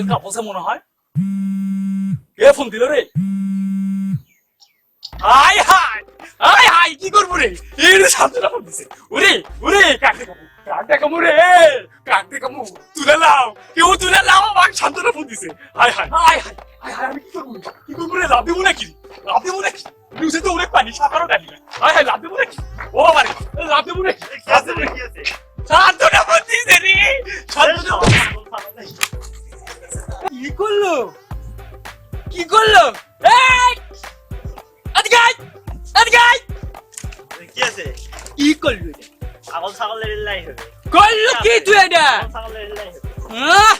Mobile কাপড়ে মনে হয়? কে ফোন দিল রে? হাই হাই হাই হাই কি করব রে? এই সাতটা ফোন দিছে। ওরে ওরে কাটতে কামু? কাটতে কামু রে? কাটতে কামু? তুলে লাও কেউ তুলে লাও আমাকে সাতটা ফোন দিছে। High high high high high high আমি কি করব? কি করব রে? লাভ দেবো নাকি? লাভ দেবো নাকি? নিউজে তো অনেক পানি সাঁতারও জানি না। হাই হাই লাভ দেবো নাকি? ও বাবা রে লাভ দেবো নাকি? দেবো নাকি সাতটা ফোন দিছে রে। সাতটা কি করল? কি করল। কি আছে? কি করল ছাগল ছাগলের লাই হবে। করল কি তুই এটা? ছাগলের লাই হবে। আহ,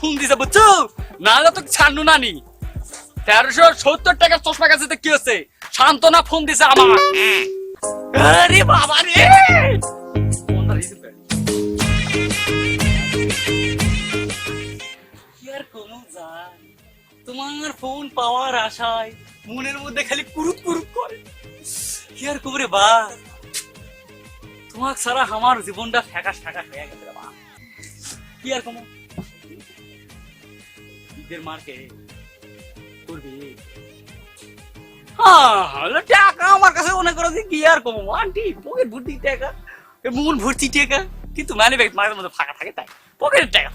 ফোন দিছে বুঝছ? নাহলে তো ছাড়নু নানি তেরোশো সত্তর টাকার চশমা কাছে তো কি হচ্ছে? শান্তনা ফোন দিছে আমার। আরে বাবা রে! তোমার ফোন পাওয়ার আশায় মনের মধ্যে খালি কুরুত কুরুত করে। কি আর কবরে বা তোমার ছাড়া আমার জীবনটা ফ্যাকাশ ফ্যাকাশ হয়ে গেছে বা কি আর কমো? ঈদের মার্কে করবি? টাকা আমার কাছে মনে করো কি আর কমো? আন্টি পকেট ভর্তি টাকা মন ভর্তি টাকা। কিন্তু মানে ব্যাগ মাঝে মধ্যে ফাঁকা থাকে তাই। পকেটের টাকা।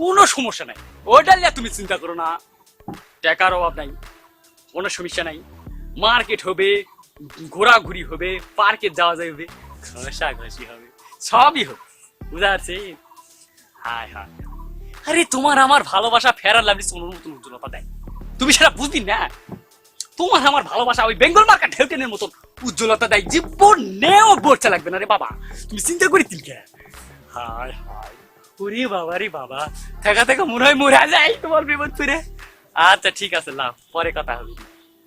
কোনো সমস্যা নাই। ওটা নিয়ে তুমি চিন্তা করো না। টাকার অভাব নাই, কোনো সমস্যা নাই। মার্কেট হবে, ঘোরাঘুরি হবে, পার্কে যাওয়া যাবে ঘষাঘষি হবে, সবই হবে। বুঝা যাচ্ছে? হায় হায়। আরে তোমার আমার ভালোবাসা ফেরার লাভলি সোনার মতন উজ্জ্বলতা দেয়। তুমি সেটা বুঝবি না? তোমার আমার ভালোবাসা ওই বেঙ্গল মার্কা ঢেউটেনের মতন উজ্জ্বলতা দেয় জীবনেও বোরচা লাগবে না রে বাবা। তুমি চিন্তা করি তিলকে হায় হায়। ওরে বাবা, রে বাবা। থাকা থাকা মনে হয় মরে যায় তোমার বিপদ ফিরে। আচ্ছা ঠিক আছে লাভ পরে কথা হবে।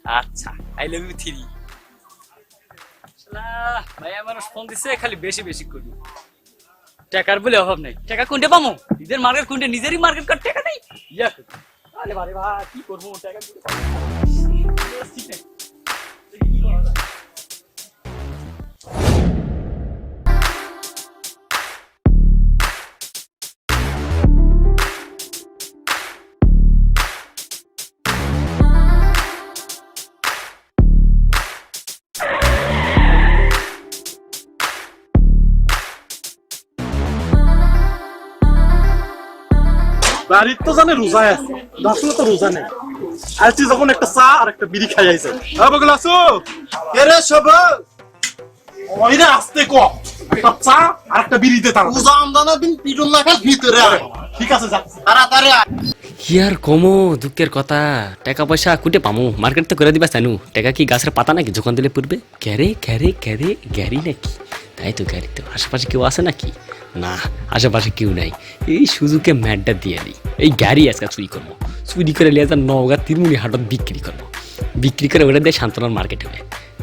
আচ্ছা আই লাভ ইউ থ্রি ভাইয়া আমার ফোন দিছে, খালি বেশি বেশি করি। টাকার বলে অভাব নাই। টাকা কোনটা পামো? নিজের মার্কেট কোনটা? নিজেরই মার্কেট কার টাকা নেই? ইয়া, আরে কি করব? টাকা। বাড়ির তো জানে রোজায় আছে আসলে তো রোজা নেই। আজকে যখন একটা চা আর একটা বিড়ি খাই আইছে হ্যাঁ বগল আসো। এরে সব আসতে ক। একটা চা আর একটা বিড়ি দে তার পূজা আমদানা দিন পিটুন নাকার ভিতরে। ঠিক আছে যা। তাড়াতাড়ি আয়। কি আর কমো দুঃখের কথা। টাকা পয়সা কুটে পামো। মার্কেট তো করে দিবা জানু টাকা কি গাছের পাতা নাকি যখন দিলে পড়বে? গ্যারে গ্যারে গ্যারে গ্যারি নাকি? তাই তো গ্যারি তো। আশেপাশে কেউ আছে নাকি? না আশেপাশে কেউ নাই। এই সুযোগে ম্যাটটা দিয়ে দিই। এই গাড়ি আজকে চুরি করব। চুরি করে লিয়ে যা নওগা তিরমুনি হাটত বিক্রি করব। বিক্রি করে ওটা দিয়ে শান্তনার মার্কেট হবে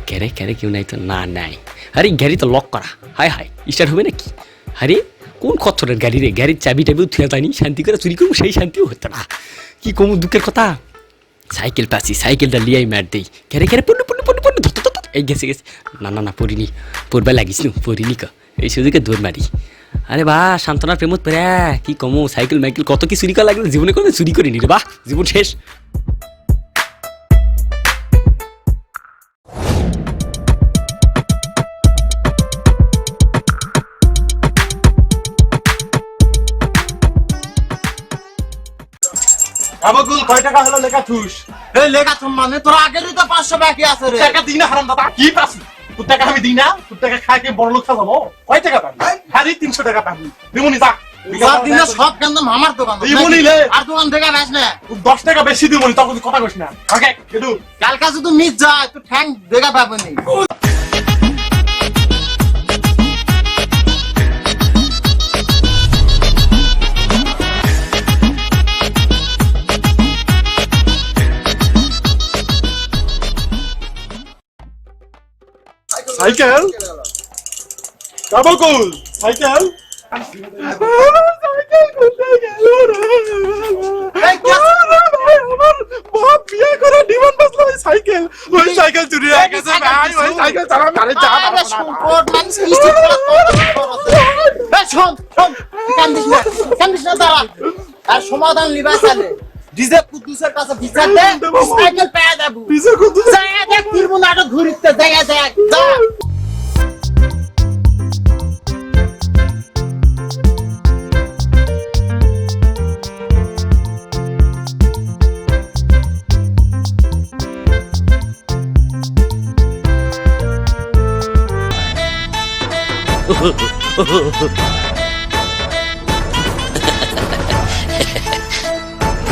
গ্যারে গ্যারে কেউ নাই তো? না নাই। আরে গ্যারি তো লক করা। হায় হায় স্টার্ট হবে নাকি? আরে কোন খচ্চরের গাড়ি রে? গাড়ির চাবি টাবিও থুয়া যায়নি শান্তি করে চুরি করব সেই শান্তিও হতো না। কি কমু দুঃখের কথা? সাইকেল পাচ্ছি সাইকেলটা লিয়াই ম্যাট দেই। কেরে কেরে পড়ল পড়ল পড়ল পড়ল ধর, ধর, ধর, ধর। এই গেছে গেছে। না না না পড়িনি। পড়বা লাগিস পড়িনি ক। এই সুযোগে দৌড় মারি। আরে বা সান্ত্বনার প্রেমত পেরে কি কমু সাইকেল মাইকেল কত কি চুরি করা লাগলে জীবনে কোনো চুরি করিনি রে বাহ জীবন শেষ। আবাগুল কয় টাকা হলো লেখা থুস এই লেখা মানে? তোর আগেরই তো পাঁচশো বাকি আছে রে। টাকা দিই না হারাম দাদা। কি পাস তোর টাকা আমি দিই না তোর টাকা খায় কে বড় লোক খাব কয় টাকা পাবি? খালি তিনশো টাকা পাবি। দিমুনি যা। সব কেন আমার দোকান এই লে। আর দোকান থেকে বেশ না দশ টাকা বেশি দিমুনি তখন কথা কইস না। কালকা যদি মিস যায় তো ঠ্যাং দেখা পাবনি সাইকেল আবাগুল সাইকেল সাইকেল কোথায় গেল বাপ বিয়ে করে ডিমান্ড বসল ওই সাইকেল ওই সাইকেল চুরি হয়ে গেছে ভাই ওই সাইকেল চালা আরে যা আরে সম্পদ মানুষ কিস্তি করে তোর- তোর আছে। এই শোন শোন কান্দিস না কান্দিস না দাঁড়া আর সমাধান লিবা চালে ডিজে কুদ্দুসের কাছে বিচার দে সাইকেল পেয়ে দেবো পিছে কত? জায়গা দেখ তিরবো নাটক ঘুরিতে জায়গা দেখ যা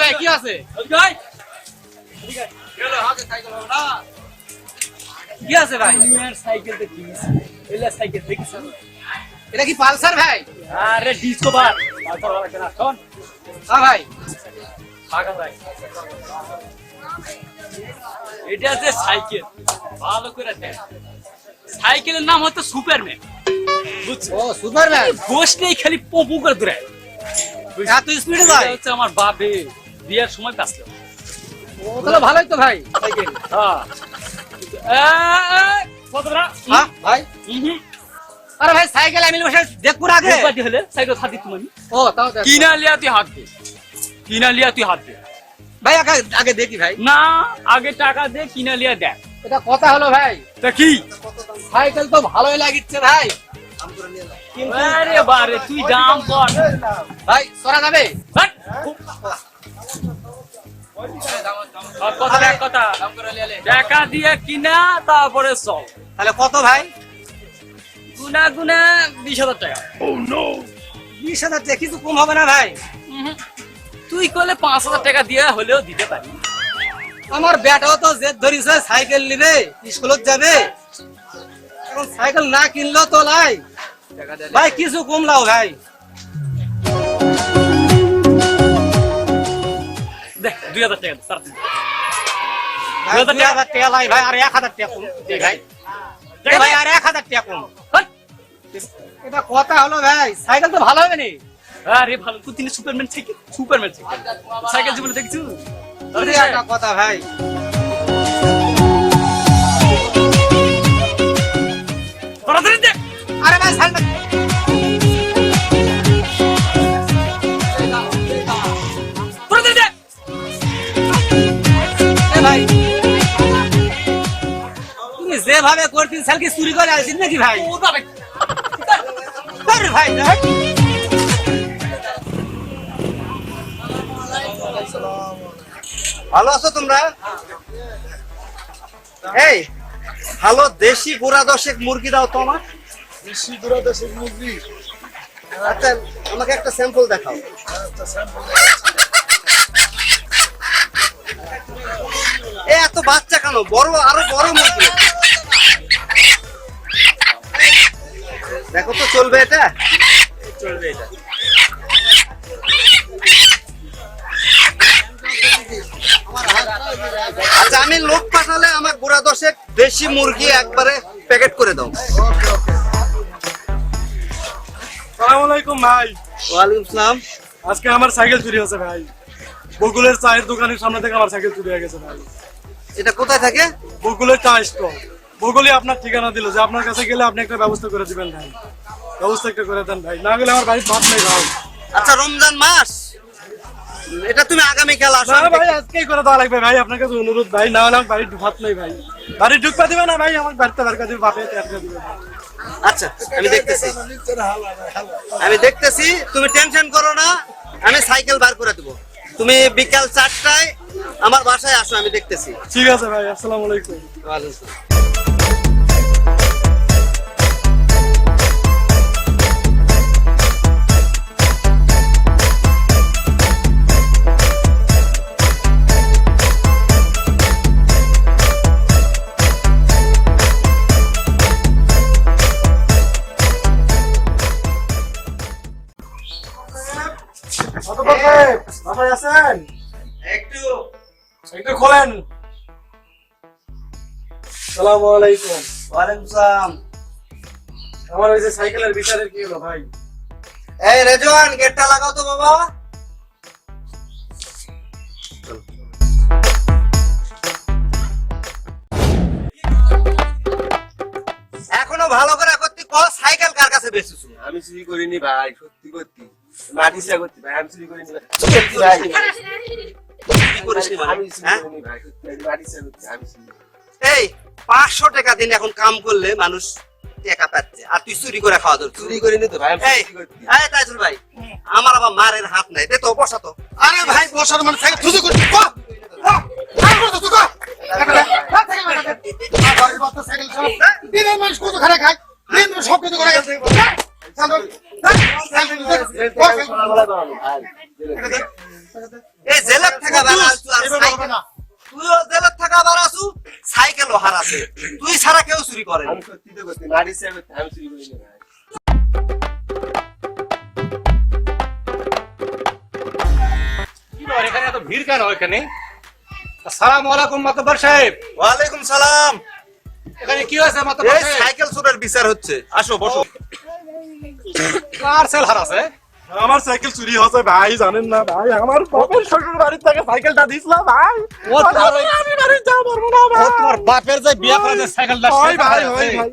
ভাই কি আছে কি আছে ভাই? সাইকেল সাইকেল এটা কি পালসার ভাই? আরে ডিসকভার পালসার ওলা কেনা শোন। হ্যাঁ ভাই। পাগল ভাই। এটা যে সাইকেল ভালো করে দেখ। সাইকেলের নাম হচ্ছে সুপারম্যান। ও সুপারম্যান বসলেই খালি পপু করে ধরে এত স্পিডে যায় হচ্ছে আমার বাপে বিয়ার সময় পাসলো ও তাহলে ভালোই তো ভাই। হ্যাঁ। এ, এ, কতটা? ভাই। আরে ভাই সাইকেল আমি বসে দেখব আগে। একবার হলে? সাইকেল হাত দিত ও তাও কিনা লিয়া তুই হাত দে। কিনা লিয়া তুই হাত দে। ভাই আগে আগে দেখি ভাই। না আগে টাকা দে কিনা লিয়া দেখ। এটা কথা হলো ভাই। তা কি? সাইকেল তো ভালোই লাগিচ্ছে ভাই। আরে বারে তুই দাম কর ভাই সরা যাবে হাট। আর কথা এক কথা। টাকা দিয়ে কিনা তারপরে সব তাহলে কত ভাই? গুনা গুনা বিশ হাজার টাকা। বিশ হাজার টাকা কিছু কম হবে না ভাই। তুই করলে পাঁচ হাজার টাকা দিয়ে হলেও দিতে পারি। আমার বেটাও তো জেদ ধরিছে সাইকেল নিবে স্কুলত যাবে। সাইকেল না কিনলেও তো লাই। ভাই কিছু কম লাও ভাই। দেখ দুই হাজার টাকা দে, ভাই, দুই হাজার টাকা লাই ভাই আর এক হাজার টাকা কম। ভাই। ভাই আর এক হাজার টাকা কম। এটা কথা হলো ভাই সাইকেল তো ভালো হবে নি? আরে ভালো। তুই superman cycle. Superman cycle. Cycle জীবনে দেখছ একটা কথা ভাই। তাড়াতাড়ি দে। আরে ভাই সাইকেল তাড়াতাড়ি দে। এ ভাই। তুমি যেভাবে করতেন সাইকেল চুরি করে আসছেন নাকি ভাই? ও বাবা আরে ভাই। ভালো আছো তোমরা? এই ভালো দেশি গুড়া দশেক মুরগি দাও তো আমার দেশি গুড়া দশেক মুরগি? আচ্ছা আমাকে একটা স্যাম্পল দেখাও। এ এত বাচ্চা কেন? বড় আরও বড় দেশি মুরগি একবারে প্যাকেট করে দাও। সালাম আলাইকুম ভাই। ওয়ালাইকুম আসসালাম আজকে আমার সাইকেল চুরি হয়েছে ভাই। বকুলের চায়ের দোকানের সামনে থেকে আমার সাইকেল চুরি হয়ে গেছে ভাই। এটা কোথায় থাকে? বকুলের চা স্টল বকুলে আপনার ঠিকানা দিল যে আপনার কাছে গেলে আপনি একটা ব্যবস্থা করে দিবেন ভাই। ব্যবস্থা একটা করে দেন ভাই। না গেলে আমার বাড়িতে ভাত নেই ভাই। আচ্ছা রমজান মাস? এটা তুমি আগামীকাল আসো না আমি ভাই আজকেই করে দেওয়া লাগবে ভাই আপনার কাছে অনুরোধ ভাই। না হলে আমার বাড়ির ভাত নেই ভাই। বাড়ি ঢুকতে দিবে না ভাই আমার বাড়িতে বের করে দিবে বাপে দিবে। আচ্ছা আমি দেখতেছি। আমি দেখতেছি তুমি টেনশন করো না আমি সাইকেল বার করে দেবো। তুমি বিকাল চারটায় আমার বাসায় আসো আমি দেখতেছি। ঠিক আছে ভাই আসসালামু আলাইকুম। ওয়ালাইকুম সালাম আলাইকুম। ওয়ালাইকুম সালাম। আমার ওই যে সাইকেলের বিচারের কি হলো ভাই? এই রেজওয়ান গেটটা লাগাও তো বাবা। এখনও ভালো করে করতে ক সাইকেল কার কাছে বেচেছো? আমি চুরি করিনি ভাই সত্যি করতি। মাটি চা করতি ভাই আমি চুরি করিনি ভাই? আমি চুরি? করিনি ভাই সত্যি মাটি চা করতি আমি চুরি এই পাঁচশো টাকা দিন এখন কাম করলে মানুষ টাকা পাচ্ছে। আর তুই চুরি করে খাওয়া ধরছিস। চুরি করে নিতে ভাই এই তাইজুল ভাই আমার আবার মারের হাত নাই। দে তো বসা তো। আরে ভাই বসার মানে সাইকেল তুই কর তুই ছাড়া কেউ চুরি করে আমি সত্যি তো করতি মাটি চা আমি চুরি করিনি ভাই এখানে এত ভিড় কেন এখানে? আসসালামু আলাইকুম মাতব্বর সাহেব। ওয়ালাইকুম সালাম। এখানে কি হয়েছে মাতব্বর সাহেব? সাইকেল চোরের বিচার হচ্ছে। আসো বসো। কার সেল হারাছে? আমার সাইকেল চুরি হচ্ছে ভাই জানেন না ভাই আমার বাপের শ্বশুর বাড়ির থেকে সাইকেলটা দিছিলাম ভাই ও তোমার আমি বাড়ি যাব পারব না ভাই তোমার বাপের যে বিয়া করে যে সাইকেলটা হয় সেটা ভাই ভাই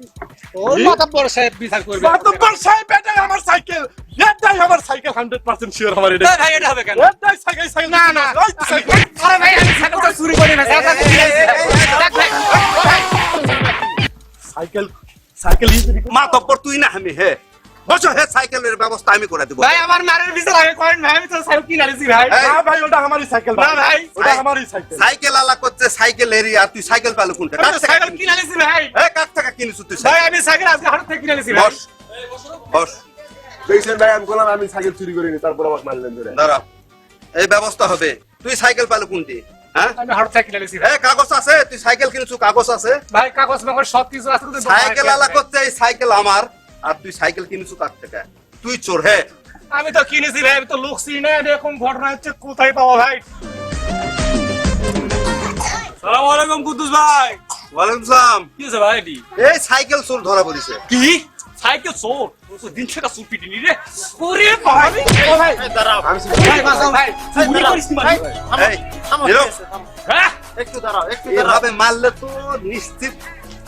ও মাতব্বর সাহেব বিচার করবে মাতব্বর সাহেব এটাই আমার সাইকেল এটাই আমার সাইকেল 100% শিওর আমার এটা ভাই এটা হবে কেন এটাই সাইকেল সাইকেল না না আরে ভাই আমি সাইকেলটা চুরি করি না ভাই, সাইকেল সাইকেল মা তপ্পর তুই না আমি হে বসো হে সাইকেলের ব্যবস্থা আমি করে দেবো। ভাই আমার মারের বিচার আমি করেন ভাই আমি তো সাইকেল কিনে আনিছি ভাই। এই, না ভাই ওটা আমারই সাইকেল না ভাই, ওটা আমারই সাইকেল। সাইকেল আলা করছে সাইকেল এরিয়া তুই সাইকেল পালু কোনটা আমি থেকে সাইকেল কিনে আনিছি ভাই। এ কার থেকে কিনিস তুই ভাই আমি সাইকেল আজকে হাট থেকে কিনে আনিছি ভাই। বস বস। দেখছেন ভাই আমি বললাম আমি সাইকেল চুরি করিনি তারপর আমাকে মারলেন ধরে। দাঁড়া এই ব্যবস্থা হবে। তুই সাইকেল পালো কোনটি হ্যাঁ? আমি হাট কিনে আনিছি ভাই। কাগজ আছে তুই সাইকেল কিনছু কাগজ আছে? ভাই কাগজ সব কিছু আছে সাইকেল আলা করছে এই সাইকেল আমার। আর তুই সাইকেল কিনছু কার থেকে? তুই চোর হে আমি তো কিনেছি ভাই আমি তো লোক চিনি না এরকম ঘটনা হচ্ছে কোথায় পাবো ভাই? সালাম আলাইকুম কুদ্দুস ভাই। ওয়ালাইকুম সালাম। কি আছে ভাই এটি? এই সাইকেল চোর ধরা পড়েছে। কি? সাইকেল চোর? তো দিন সেটা চুর পিটিনি রে। ওরে ও ভাই ভাই বাঁচাও। ভাই চুরি করিস নি মানে এই নীরব, হ্যাঁ? একটু দাঁড়াও একটু এভাবে মারলে তো নিশ্চিত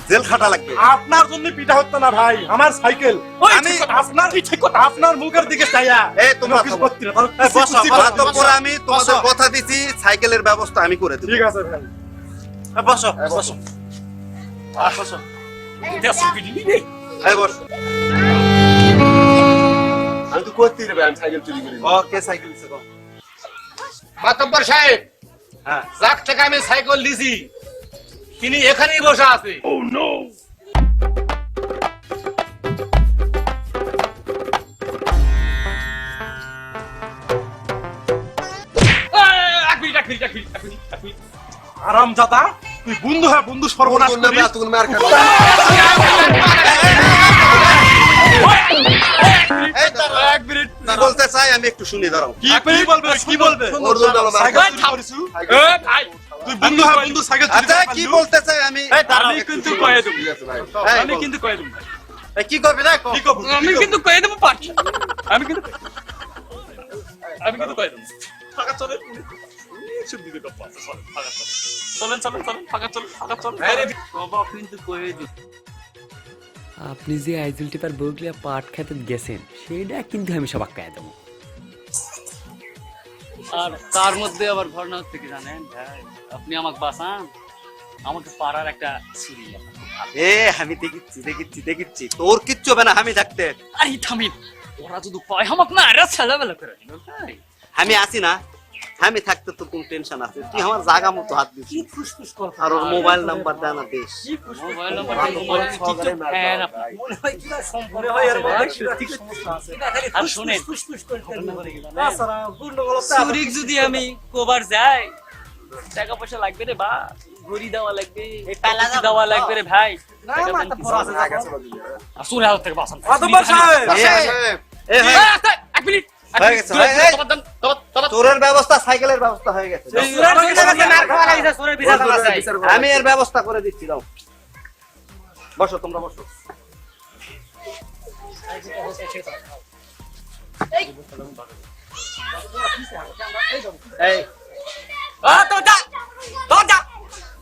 জেল খাটা লাগবে। আপনার জন্য পিটা হতো না ভাই আমার সাইকেল। আমি আপনার ঠিক কথা আপনার মুখের দিকে চাইয়া। এই তোমরা কিছু। করতে না করো, বসো। আমি তোমাদের কথা দিছি সাইকেলের ব্যবস্থা আমি করে দেবো। ঠিক আছে ভাই। বসো বসো। বসো। আমি তো করতি রে। ভাই আমি সাইকেল চুরি ওকে সাইকেল সাহেব হ্যাঁ। যাক থেকে আমি সাইকেল দিছি। তিনি এখানেই বসে আছে। মিনিট আরাম জাদা তুই বন্ধু হ্যাঁ বন্ধু সর্বনাশ মার খাব। এক মিনিট বলতে চাই আমি একটু শুনি দাঁড়াও। কি বলবে কি বলবে? ভাই। বন্ধু বন্ধু সাইকেল আচ্ছা কি বলতে চাই আমি? আমি কিন্তু কয়ে দেবো। ঠিক আছে ভাই। এই, আমি কিন্তু কয়ে দেবো কি করবি না কি করব আমি কিন্তু কয়ে দেবো পারছি। আমি কিন্তু আমি কিন্তু কয়ে দেবো। ফাঁকা চলে সব দিকে গপ্প আছে ফাঁকা চলে চলেন চলেন চলেন ফাঁকা চলেন ফাঁকা চলেন। বাবা কিন্তু কয়ে দিই আপনি যে আইজুল টিপার বউগুলা পাট খেতে গেছেন সেটা কিন্তু আমি সবাক কায় দেবো। আর তার মধ্যে আবার ঘটনা হচ্ছে কি জানেন? ভাই আপনি আমাকে বাঁচান। আমাকে পাড়ার একটা চুরি আরে আমি দেখিচ্ছি দেখিচ্ছি দেখিচ্ছি। তোর কিচ্ছু হবে না আমি থাকতে। আরে থামিন। ওরা যদি পায় আমাকে না আরে ছেলেবেলা করে। আমি আছি না। আমি থাকতে তো কোন টেনশন আছে তুই আমার জায়গা মতো হাত দিস কি ফুসফুস কর আর ওর মোবাইল নাম্বার দেয় না দেশ mobile number mobile TikTok fan আপনি মনে হয় আর সমস্যা আছে আর শুনেন চুরিক যদি আমি কোবার যাই টাকা পয়সা লাগবে রে বা ঘড়ি দেওয়া লাগবে দেওয়া লাগবে রে ভাই আসুন হাত থেকে বাসন এ, এ, ভাই, এক মিনিট চোরের ব্যবস্থা সাইকেলের ব্যবস্থা হয়ে গেছে। আমি এর ব্যবস্থা করে দিচ্ছি দাও বসো তোমরা বসো।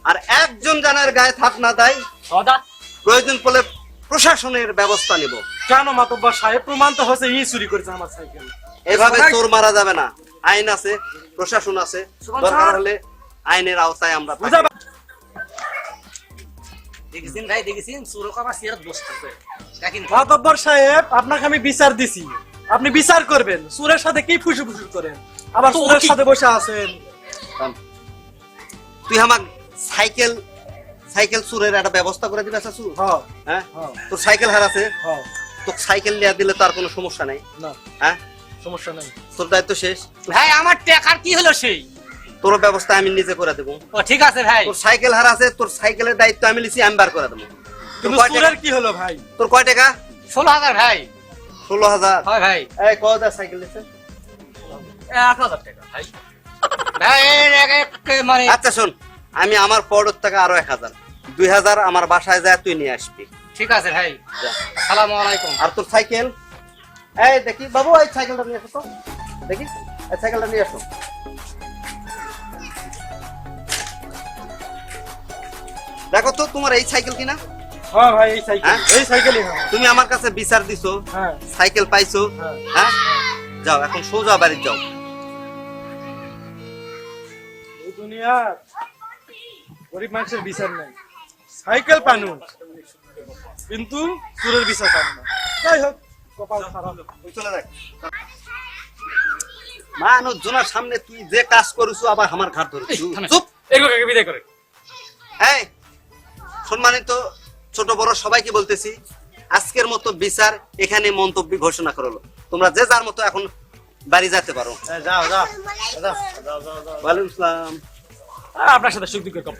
আর একজন জানার গায়ে থাক না দেয় তো যা। প্রয়োজন পড়লে প্রশাসনের ব্যবস্থা নিব। কেন মাতব্বা সাহেব? প্রমাণ তো হচ্ছে ই চুরি করেছে আমার সাইকেল। এভাবে চোর মারা যাবে না। আইন আছে প্রশাসন আছে দরকার হলে আইনের আওতায় আমরা দেখেছেন ভাই দেখেছেন? সুরক আমার সিয়ার দোষ আছে সাহেব আপনাকে আমি বিচার দিছি। আপনি বিচার করবেন। সুরের সাথে কি ফুসু ফুসু করেন? আবার সাথে বসে আছেন। তুই আমার সাইকেল সাইকেল চুরের একটা ব্যবস্থা করে দিবে চাচু? হ্যাঁ? তোর সাইকেল হারাছে। সাইকেল নিয়ে দিলে তো আর কোনো সমস্যা নাই। হ্যাঁ? সমস্যা নাই। তোর দায়িত্ব শেষ? ভাই আমার টাকার কি হলো সেই? তোর ব্যবস্থা আমি নিজে করে দেবো। ও ঠিক আছে ভাই। তোর সাইকেল হারাছে তোর সাইকেলের দায়িত্ব আমি নিছি আমি বার করে দেবো। সুরের কি হলো ভাই? তোর কয় টাকা? ষোলো হাজার ভাই। ষোলো হাজার। হয় ভাই। এই কয় হাজার সাইকেল দিচ্ছে এক হাজার টাকা ভাই। মানে আচ্ছা শোন আমি আমার পড়োর টাকা আরও এক হাজার। দুই হাজার আমার বাসায় যায় তুই নিয়ে আসবি। ঠিক আছে ভাই। সালাম আলাইকুম। আর তোর সাইকেল? এই দেখি বাবু এই সাইকেলটা নিয়ে আসো তো। দেখি এই সাইকেলটা নিয়ে আসো। দেখো তো তোমার এই সাইকেল কিনা? হ্যাঁ ভাই এই সাইকেল। হ্যাঁ? এই সাইকেলই হ্যাঁ তুমি আমার কাছে বিচার দিছো। হ্যাঁ। সাইকেল পাইছো। হ্যাঁ। হ্যাঁ? যাও এখন সোজা বাড়ি যাও। এই দুনিয়ার গরিব মানুষের বিচার নাই। সাইকেল পানু কিন্তু সুরের বিচার পানু না। যাই হোক কপাল খারাপ। তুই চলে যাক মানুষ জনের সামনে তুই যে কাজ করিস আবার আমার ঘাট বিদায় করে। এই সম্মানিত ছোট বড় সবাইকে বলতেছি আজকের মতো বিচার এখানে মন্তব্য ঘোষণা করল তোমরা যে যার মতো এখন বাড়ি যেতে পারো। যাও যাও। ওয়ালাইকুম আসসালাম আপনার সাথে সুখ দুঃখের কম